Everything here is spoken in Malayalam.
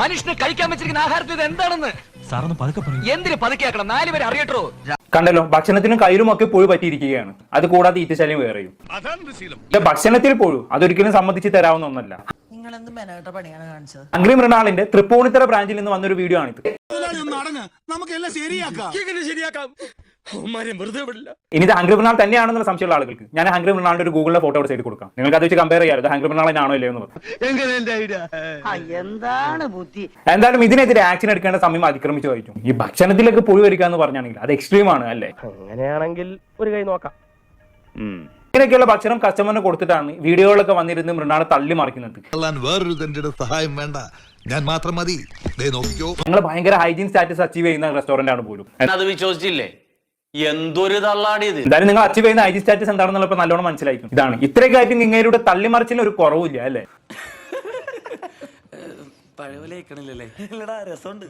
മനുഷ്യന് കഴിക്കാൻ വെച്ചിരിക്കുന്ന ആഹാരത്തിൽ ഇത് എന്താണെന്ന്? സാറൊന്ന് പതുക്കെ പറയും. എന്തിന് പതുക്കെയാക്കണം? നാല് പേര് അറിയട്ടോ. കണ്ടല്ലോ ഭക്ഷണത്തിനും കയ്യിലും ഒക്കെ പുഴു പറ്റിയിരിക്കുകയാണ്. അത് കൂടാതെ ഈറ്റശല്യം വേറെയും. ഭക്ഷണത്തിൽ പുഴു അതൊരിക്കലും സമ്മതിച്ച് തരാവുന്ന ഒന്നല്ല. നിങ്ങൾ എന്ത് മെനോട്ട പണിയാണ് കാണിച്ചത്? അംഗ്രി മൃണാളിന്റെ തൃപ്പൂണിത്തറ ബ്രാഞ്ചിൽ നിന്ന് വന്നൊരു വീഡിയോ ആണിത്. നമുക്കെല്ലാം ശരിയാക്കാം. ശരിയാക്കാം. വെറുതെ വിടില്ല. ഇനി ഇത് ഹംഗ്രി മൃണാൾ തന്നെയാണെന്നുള്ള സംശയമുള്ള ആളുകൾക്ക് ഞാൻ ഹംഗ്രി മൃണാളിന്റെ ഒരു ഗൂഗിളിലെ ഫോട്ടോ സൈഡ് കൊടുക്കാം. നിങ്ങൾക്ക് അത് വെച്ച് കമ്പയർ ചെയ്യാം ഇത് ഹംഗ്രി മൃണാൾ തന്നെയാണോ ഇല്ലയോ എന്ന് എന്താണ് ബുദ്ധി? എന്തായാലും ഇതിനെതിരെ ആക്ഷൻ എടുക്കേണ്ട സമയം അതിക്രമിച്ചു വായിച്ചു ഈ ഭക്ഷണത്തിലേക്ക് പുഴു വരിക എന്ന് പറഞ്ഞാണെങ്കിൽ അത് എക്സ്ട്രീം ആണ് അല്ലേ? അങ്ങനെയാണെങ്കിൽ ഒരു കൈ നോക്കാം. ഇങ്ങനെയൊക്കെയുള്ള ഭക്ഷണം കസ്റ്റമറിന് കൊടുത്തിട്ടാണ് വീഡിയോകളൊക്കെ വന്നിരുന്ന് മൃണാളെ തള്ളി മറിക്കുന്നത്. വേറൊരു സഹായം വേണ്ട. ഞാൻ മാത്രം മതി. ഞങ്ങൾ ഭയങ്കര ഹൈജീൻ സ്റ്റാറ്റസ് അച്ചീവ് ചെയ്യുന്ന റെസ്റ്റോറന്റ് ആണ് പോലും. അത് വിശ്വസിച്ചില്ലേ? എന്തൊരു തള്ളാടിയത്? എന്തായാലും നിങ്ങൾ അച്ചീവ് ചെയ്യുന്ന ഐ ജി സ്റ്റാറ്റസ് എന്താണെന്നുള്ള നല്ലോണം മനസ്സിലായിരിക്കും. ഇതാണ്. ഇത്രയും കാര്യം നിങ്ങളുടെ തള്ളിമറിച്ചിന് ഒരു കുറവില്ല അല്ലേ? പഴവലേക്കണില്ലല്ലേ രസമുണ്ട്.